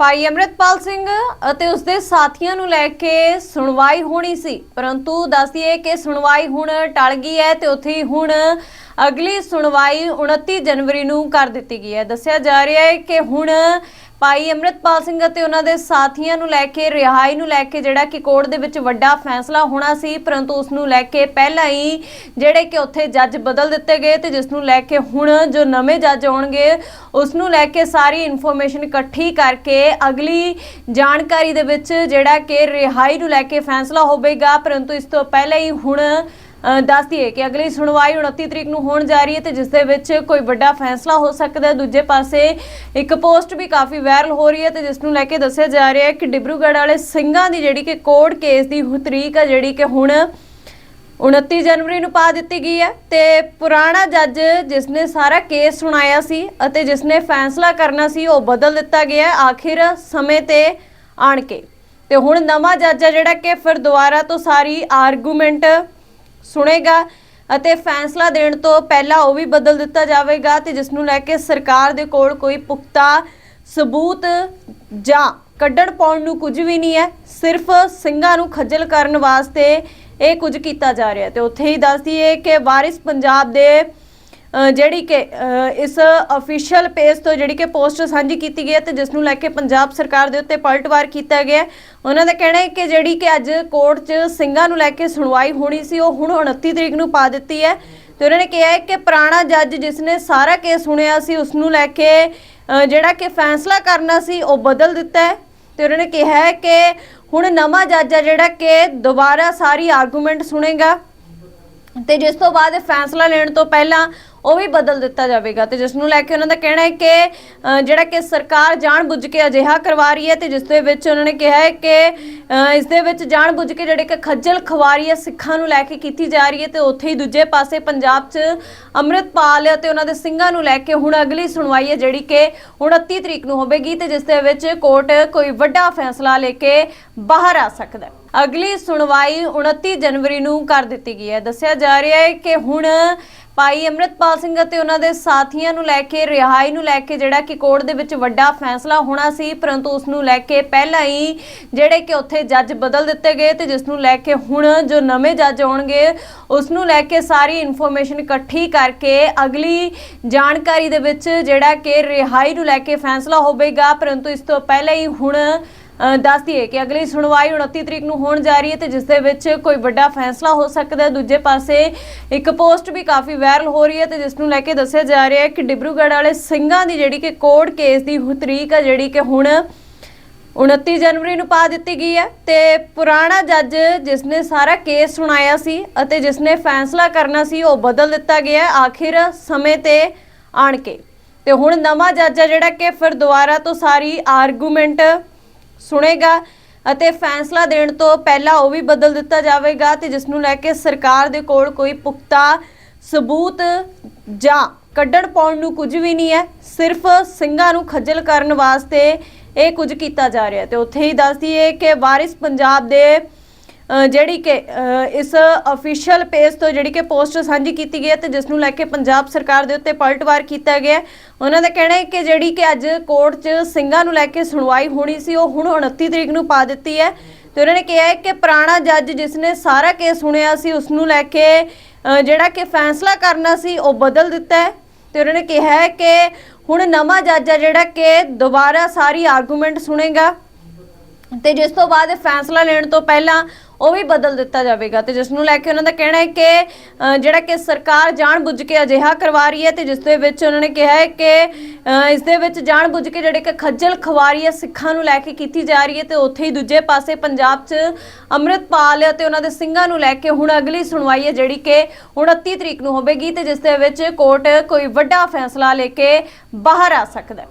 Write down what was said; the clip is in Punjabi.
ਭਾਈ ਅਮਰਿਤਪਾਲ ਸਿੰਘ ਅਤੇ ਉਸਦੇ ਸਾਥੀਆਂ ਨੂੰ ਲੈ ਕੇ ਸੁਣਵਾਈ ਹੋਣੀ ਸੀ, ਪਰੰਤੂ ਦੱਸਦੀਏ ਕਿ ਸੁਣਵਾਈ ਹੁਣ ਟਲ ਗਈ ਹੈ ਤੇ ਉੱਥੇ ਹੁਣ ਅਗਲੀ ਸੁਣਵਾਈ 29 ਜਨਵਰੀ ਨੂੰ ਕਰ ਦਿੱਤੀ ਗਈ ਹੈ। ਦੱਸਿਆ ਜਾ ਰਿਹਾ ਹੈ ਕਿ ਹੁਣ ਭਾਈ ਅਮਰਿਤਪਾਲ ਸਿੰਘ ਅਤੇ ਉਹਨਾਂ ਦੇ ਸਾਥੀਆਂ ਨੂੰ ਲੈ ਕੇ, ਰਿਹਾਈ ਨੂੰ ਲੈ ਕੇ ਜਿਹੜਾ ਕਿ ਕੋਰਟ ਦੇ ਵਿੱਚ ਵੱਡਾ ਫੈਸਲਾ ਹੋਣਾ ਸੀ, ਪਰੰਤੂ ਉਸ ਨੂੰ ਲੈ ਕੇ ਪਹਿਲਾਂ ਹੀ ਜਿਹੜੇ ਕਿ ਉੱਥੇ ਜੱਜ ਬਦਲ ਦਿੱਤੇ ਗਏ ਤੇ ਜਿਸ ਨੂੰ ਲੈ ਕੇ ਹੁਣ ਜੋ ਨਵੇਂ ਜੱਜ ਆਉਣਗੇ, ਉਸ ਨੂੰ ਲੈ ਕੇ ਸਾਰੀ ਇਨਫੋਰਮੇਸ਼ਨ ਇਕੱਠੀ ਕਰਕੇ ਅਗਲੀ ਜਾਣਕਾਰੀ ਦੇ ਵਿੱਚ ਜਿਹੜਾ ਕਿ ਰਿਹਾਈ ਨੂੰ ਲੈ ਕੇ ਫੈਸਲਾ ਹੋਵੇਗਾ। ਪਰੰਤੂ ਇਸ ਤੋਂ ਪਹਿਲਾਂ ਹੀ ਹੁਣ ਦੱਸ ਦਈਏ ਕਿ ਅਗਲੀ ਸੁਣਵਾਈ 29 ਤਰੀਕ ਨੂੰ ਹੋਣ ਜਾ ਰਹੀ ਹੈ ਤੇ ਜਿਸ ਦੇ ਵਿੱਚ ਕੋਈ ਵੱਡਾ ਫੈਸਲਾ ਹੋ ਸਕਦਾ ਹੈ। ਦੂਜੇ ਪਾਸੇ ਇੱਕ ਪੋਸਟ ਵੀ ਕਾਫੀ ਵਾਇਰਲ ਹੋ ਰਹੀ ਹੈ ਤੇ ਜਿਸ ਨੂੰ ਲੈ ਕੇ ਦੱਸਿਆ ਜਾ ਰਿਹਾ ਹੈ ਕਿ ਡਿਬਰੂਗੜ੍ਹ ਵਾਲੇ ਸਿੰਘਾਂ ਦੀ ਜਿਹੜੀ ਕਿ ਕੋਰਟ ਕੇਸ ਦੀ ਤਰੀਕ ਹੈ ਜਿਹੜੀ ਕਿ ਹੁਣ 29 ਜਨਵਰੀ ਨੂੰ ਪਾ ਦਿੱਤੀ ਗਈ ਹੈ ਤੇ ਪੁਰਾਣਾ ਜੱਜ ਜਿਸ ਨੇ ਸਾਰਾ ਕੇਸ ਸੁਣਾਇਆ ਸੀ ਅਤੇ ਜਿਸ ਨੇ ਫੈਸਲਾ ਕਰਨਾ ਸੀ, ਉਹ ਬਦਲ ਦਿੱਤਾ ਗਿਆ ਹੈ ਆਖਿਰ ਸਮੇਂ ਤੇ ਆਣ ਕੇ। ਤੇ ਹੁਣ ਨਵਾਂ ਜੱਜ ਹੈ ਜਿਹੜਾ ਕਿ ਫਿਰ ਦੁਬਾਰਾ ਤੋਂ ਸਾਰੀ ਆਰਗੂਮੈਂਟ ਸੁਣੇਗਾ ਅਤੇ ਫੈਸਲਾ ਦੇਣ ਤੋਂ ਪਹਿਲਾਂ ਉਹ ਵੀ ਬਦਲ ਦਿੱਤਾ ਜਾਵੇਗਾ ਤੇ ਜਿਸ ਨੂੰ ਲੈ ਕੇ ਸਰਕਾਰ ਦੇ ਕੋਲ ਕੋਈ ਪੁਖਤਾ ਸਬੂਤ ਜਾਂ ਕੱਢਣ ਪਾਉਣ ਨੂੰ ਕੁਝ ਵੀ ਨਹੀਂ ਹੈ, ਸਿਰਫ ਸਿੰਘਾਂ ਨੂੰ ਖੱਜਲ ਕਰਨ ਵਾਸਤੇ ਇਹ ਕੁਝ ਕੀਤਾ ਜਾ ਰਿਹਾ ਹੈ। ਤੇ ਉੱਥੇ ਹੀ ਦੱਸਦੀ ਹੈ ਕਿ ਵਾਰਿਸ ਪੰਜਾਬ ਦੇ ਜਿਹੜੀ ਕਿ ਇਸ ਅਫੀਸ਼ੀਅਲ ਪੇਜ ਤੋਂ ਜਿਹੜੀ ਕਿ ਪੋਸਟ ਸਾਂਝੀ ਕੀਤੀ ਗਈ ਹੈ ਤੇ ਜਿਸ ਨੂੰ ਲੈ ਕੇ ਪੰਜਾਬ ਸਰਕਾਰ ਦੇ ਉੱਤੇ ਪਲਟਵਾਰ ਕੀਤਾ ਗਿਆ ਉਹਨਾਂ ਦਾ ਕਹਿਣਾ ਹੈ ਕਿ ਜਿਹੜੀ ਕਿ ਅੱਜ ਕੋਰਟ 'ਚ ਸਿੰਘਾਂ ਨੂੰ ਲੈ ਕੇ ਸੁਣਵਾਈ ਹੋਣੀ ਸੀ, ਉਹ ਹੁਣ 29 ਤਰੀਕ ਨੂੰ ਪਾ ਦਿੱਤੀ ਹੈ ਤੇ ਉਹਨਾਂ ਨੇ ਕਿਹਾ ਹੈ ਕਿ ਪੁਰਾਣਾ ਜੱਜ ਜਿਸ ਨੇ ਸਾਰਾ ਕੇਸ ਸੁਣਿਆ ਸੀ, ਉਸ ਨੂੰ ਲੈ ਕੇ ਜਿਹੜਾ ਕਿ ਫੈਸਲਾ ਕਰਨਾ ਸੀ, ਉਹ ਬਦਲ ਦਿੱਤਾ ਹੈ। ਤੇ ਉਹਨਾਂ ਨੇ ਕਿਹਾ ਹੈ ਕਿ ਹੁਣ ਨਵਾਂ ਜੱਜ ਹੈ ਜਿਹੜਾ ਕਿ ਦੁਬਾਰਾ ਸਾਰੀ ਆਰਗੂਮੈਂਟ ਸੁਣੇਗਾ ਤੇ ਜਿਸ ਤੋਂ ਬਾਅਦ ਫੈਸਲਾ ਲੈਣ ਤੋਂ ਪਹਿਲਾਂ ਉਹ ਵੀ ਬਦਲ ਦਿੱਤਾ ਜਾਵੇਗਾ ਤੇ ਜਿਸ ਨੂੰ ਲੈ ਕੇ ਉਹਨਾਂ ਦਾ ਕਹਿਣਾ ਹੈ ਕਿ ਅ, ਜਿਹੜਾ ਕਿ ਸਰਕਾਰ ਜਾਣਬੁੱਝ ਕੇ ਅਜਿਹਾ ਕਰਵਾ ਰਹੀ ਹੈ ਤੇ ਜਿਸ ਦੇ ਵਿੱਚ ਉਹਨਾਂ ਨੇ ਕਿਹਾ ਹੈ ਕਿ ਅ, ਇਸ ਦੇ ਵਿੱਚ ਜਾਣਬੁੱਝ ਕੇ ਜਿਹੜੇ ਕਿ ਖੱਜਲ ਖਵਾਰੀ ਹੈ ਸਿੱਖਾਂ ਨੂੰ ਲੈ ਕੇ ਕੀਤੀ ਜਾ ਰਹੀ ਹੈ ਤੇ ਉੱਥੇ ਹੀ ਦੂਜੇ ਪਾਸੇ ਪੰਜਾਬ 'ਚ ਅੰਮ੍ਰਿਤਪਾਲ ਅਤੇ ਉਹਨਾਂ ਦੇ ਸਿੰਘਾਂ ਨੂੰ ਲੈ ਕੇ ਹੁਣ ਅਗਲੀ ਸੁਣਵਾਈ ਹੈ ਜਿਹੜੀ ਕਿ 29 ਤਰੀਕ ਨੂੰ ਹੋਵੇਗੀ ਤੇ ਜਿਸ ਦੇ ਵਿੱਚ ਕੋਰਟ ਕੋਈ ਵੱਡਾ ਫੈਸਲਾ ਲੈ ਕੇ ਬਾਹਰ ਆ ਸਕਦਾ ਹੈ। ਅਗਲੀ ਸੁਣਵਾਈ 29 ਜਨਵਰੀ ਨੂੰ ਕਰ ਦਿੱਤੀ ਗਈ ਹੈ। ਦੱਸਿਆ ਜਾ ਰਿਹਾ ਹੈ ਕਿ ਹੁਣ ਭਾਈ ਅਮਰਿਤਪਾਲ ਸਿੰਘ ਅਤੇ ਉਹਨਾਂ ਦੇ ਸਾਥੀਆਂ ਨੂੰ ਲੈ ਕੇ, ਰਿਹਾਈ ਨੂੰ ਲੈ ਕੇ ਜਿਹੜਾ ਕਿ ਕੋਰਟ ਦੇ ਵਿੱਚ ਵੱਡਾ ਫੈਸਲਾ ਹੋਣਾ ਸੀ, ਪਰੰਤੂ ਉਸ ਨੂੰ ਲੈ ਕੇ ਪਹਿਲਾਂ ਹੀ ਜਿਹੜੇ ਕਿ ਉੱਥੇ ਜੱਜ ਬਦਲ ਦਿੱਤੇ ਗਏ ਤੇ ਜਿਸ ਨੂੰ ਲੈ ਕੇ ਹੁਣ ਜੋ ਨਵੇਂ ਜੱਜ ਆਉਣਗੇ, ਉਸ ਨੂੰ ਲੈ ਕੇ ਸਾਰੀ ਇਨਫੋਰਮੇਸ਼ਨ ਇਕੱਠੀ ਕਰਕੇ ਅਗਲੀ ਜਾਣਕਾਰੀ ਦੇ ਵਿੱਚ ਜਿਹੜਾ ਕਿ ਰਿਹਾਈ ਨੂੰ ਲੈ ਕੇ ਫੈਸਲਾ ਹੋਵੇਗਾ। ਪਰੰਤੂ ਇਸ ਤੋਂ ਪਹਿਲਾਂ ਹੀ ਹੁਣ ਦੱਸ ਦਈਏ ਕਿ ਅਗਲੀ ਸੁਣਵਾਈ 29 ਤਰੀਕ ਨੂੰ ਹੋਣ ਜਾ ਰਹੀ ਹੈ ਤੇ ਜਿਸ ਦੇ ਵਿੱਚ ਕੋਈ ਵੱਡਾ ਫੈਸਲਾ ਹੋ ਸਕਦਾ ਹੈ। ਦੂਜੇ ਪਾਸੇ ਇੱਕ ਪੋਸਟ ਵੀ ਕਾਫੀ ਵਾਇਰਲ ਹੋ ਰਹੀ ਹੈ ਤੇ ਜਿਸ ਨੂੰ ਲੈ ਕੇ ਦੱਸਿਆ ਜਾ ਰਿਹਾ ਹੈ ਕਿ ਡਿਬਰੂਗੜ੍ਹ ਵਾਲੇ ਸਿੰਘਾਂ ਦੀ ਜਿਹੜੀ ਕਿ ਕੋਰਟ ਕੇਸ ਦੀ ਤਰੀਕ ਹੈ ਜਿਹੜੀ ਕਿ ਹੁਣ 29 ਜਨਵਰੀ ਨੂੰ ਪਾ ਦਿੱਤੀ ਗਈ ਹੈ ਤੇ ਪੁਰਾਣਾ ਜੱਜ ਜਿਸ ਨੇ ਸਾਰਾ ਕੇਸ ਸੁਣਾਇਆ ਸੀ ਅਤੇ ਜਿਸ ਨੇ ਫੈਸਲਾ ਕਰਨਾ ਸੀ, ਉਹ ਬਦਲ ਦਿੱਤਾ ਗਿਆ ਆਖਿਰ ਸਮੇਂ ਤੇ ਆਣ ਕੇ। ਤੇ ਹੁਣ ਨਵਾਂ ਜੱਜ ਹੈ ਜਿਹੜਾ ਕਿ ਫਿਰ ਦੁਬਾਰਾ ਤੋਂ ਸਾਰੀ ਆਰਗੂਮੈਂਟ ਸੁਣੇਗਾ ਅਤੇ ਫੈਸਲਾ ਦੇਣ ਤੋਂ ਪਹਿਲਾਂ ਉਹ ਵੀ ਬਦਲ ਦਿੱਤਾ ਜਾਵੇਗਾ ਤੇ ਜਿਸ ਨੂੰ ਲੈ ਕੇ ਸਰਕਾਰ ਦੇ ਕੋਲ ਕੋਈ ਪੁਖਤਾ ਸਬੂਤ ਜਾਂ ਕੱਢਣ ਪਾਉਣ ਨੂੰ ਕੁਝ ਵੀ ਨਹੀਂ ਹੈ, ਸਿਰਫ ਸਿੰਘਾਂ ਨੂੰ ਖੱਜਲ ਕਰਨ ਵਾਸਤੇ ਇਹ ਕੁਝ ਕੀਤਾ ਜਾ ਰਿਹਾ ਹੈ। ਤੇ ਉੱਥੇ ਹੀ ਦੱਸਦੀ ਹੈ ਕਿ ਵਾਰਿਸ ਪੰਜਾਬ ਦੇ ਜਿਹੜੀ ਕਿ ਇਸ ਅਫੀਸ਼ੀਅਲ ਪੇਜ ਤੋਂ ਜਿਹੜੀ ਕਿ ਪੋਸਟ ਸਾਂਝੀ ਕੀਤੀ ਗਈ ਹੈ ਤੇ ਜਿਸ ਨੂੰ ਲੈ ਕੇ ਪੰਜਾਬ ਸਰਕਾਰ ਦੇ ਉੱਤੇ ਪਲਟਵਾਰ ਕੀਤਾ ਗਿਆ ਉਹਨਾਂ ਦਾ ਕਹਿਣਾ ਹੈ ਕਿ ਜਿਹੜੀ ਕਿ ਅੱਜ ਕੋਰਟ 'ਚ ਸਿੰਘਾਂ ਨੂੰ ਲੈ ਕੇ ਸੁਣਵਾਈ ਹੋਣੀ ਸੀ, ਉਹ ਹੁਣ 29 ਤਰੀਕ ਨੂੰ ਪਾ ਦਿੱਤੀ ਹੈ। ਤੇ ਉਹਨਾਂ ਨੇ ਕਿਹਾ ਹੈ ਕਿ ਪੁਰਾਣਾ ਜੱਜ ਜਿਸ ਨੇ ਸਾਰਾ ਕੇਸ ਸੁਣਿਆ ਸੀ, ਉਸ ਨੂੰ ਲੈ ਕੇ ਜਿਹੜਾ ਕਿ ਫੈਸਲਾ ਕਰਨਾ ਸੀ, ਉਹ ਬਦਲ ਦਿੱਤਾ ਹੈ। ਤੇ ਉਹਨਾਂ ਨੇ ਕਿਹਾ ਹੈ ਕਿ ਹੁਣ ਨਵਾਂ ਜੱਜ ਹੈ ਜਿਹੜਾ ਕਿ ਦੁਬਾਰਾ ਸਾਰੀ ਆਰਗੂਮੈਂਟ ਸੁਣੇਗਾ। ਤੇ ਜਿਸ ਤੋਂ ਬਾਅਦ ਫੈਸਲਾ ਲੈਣ ਤੋਂ ਪਹਿਲਾਂ ਉਹ ਵੀ ਬਦਲ ਦਿੱਤਾ ਜਾਵੇਗਾ ਤੇ ਜਿਸ ਨੂੰ ਲੈ ਕੇ ਉਹਨਾਂ ਦਾ ਕਹਿਣਾ ਹੈ ਕਿ ਅ, ਜਿਹੜਾ ਕਿ ਸਰਕਾਰ ਜਾਣਬੁੱਝ ਕੇ ਅਜਿਹਾ ਕਰਵਾ ਰਹੀ ਹੈ ਤੇ ਜਿਸ ਦੇ ਵਿੱਚ ਉਹਨਾਂ ਨੇ ਕਿਹਾ ਹੈ ਕਿ ਅ, ਇਸ ਦੇ ਵਿੱਚ ਜਾਣਬੁੱਝ ਕੇ ਜਿਹੜੇ ਕਿ ਖੱਜਲ ਖਵਾਰੀ ਹੈ ਸਿੱਖਾਂ ਨੂੰ ਲੈ ਕੇ ਕੀਤੀ ਜਾ ਰਹੀ ਹੈ ਤੇ ਉੱਥੇ ਹੀ ਦੂਜੇ ਪਾਸੇ ਪੰਜਾਬ 'ਚ ਅੰਮ੍ਰਿਤਪਾਲ ਅਤੇ ਉਹਨਾਂ ਦੇ ਸਿੰਘਾਂ ਨੂੰ ਲੈ ਕੇ ਹੁਣ ਅਗਲੀ ਸੁਣਵਾਈ ਹੈ ਜਿਹੜੀ ਕਿ 29 ਤਰੀਕ ਨੂੰ ਹੋਵੇਗੀ ਤੇ ਜਿਸ ਦੇ ਵਿੱਚ ਕੋਰਟ ਕੋਈ ਵੱਡਾ ਫੈਸਲਾ ਲੈ ਕੇ ਬਾਹਰ ਆ ਸਕਦਾ ਹੈ।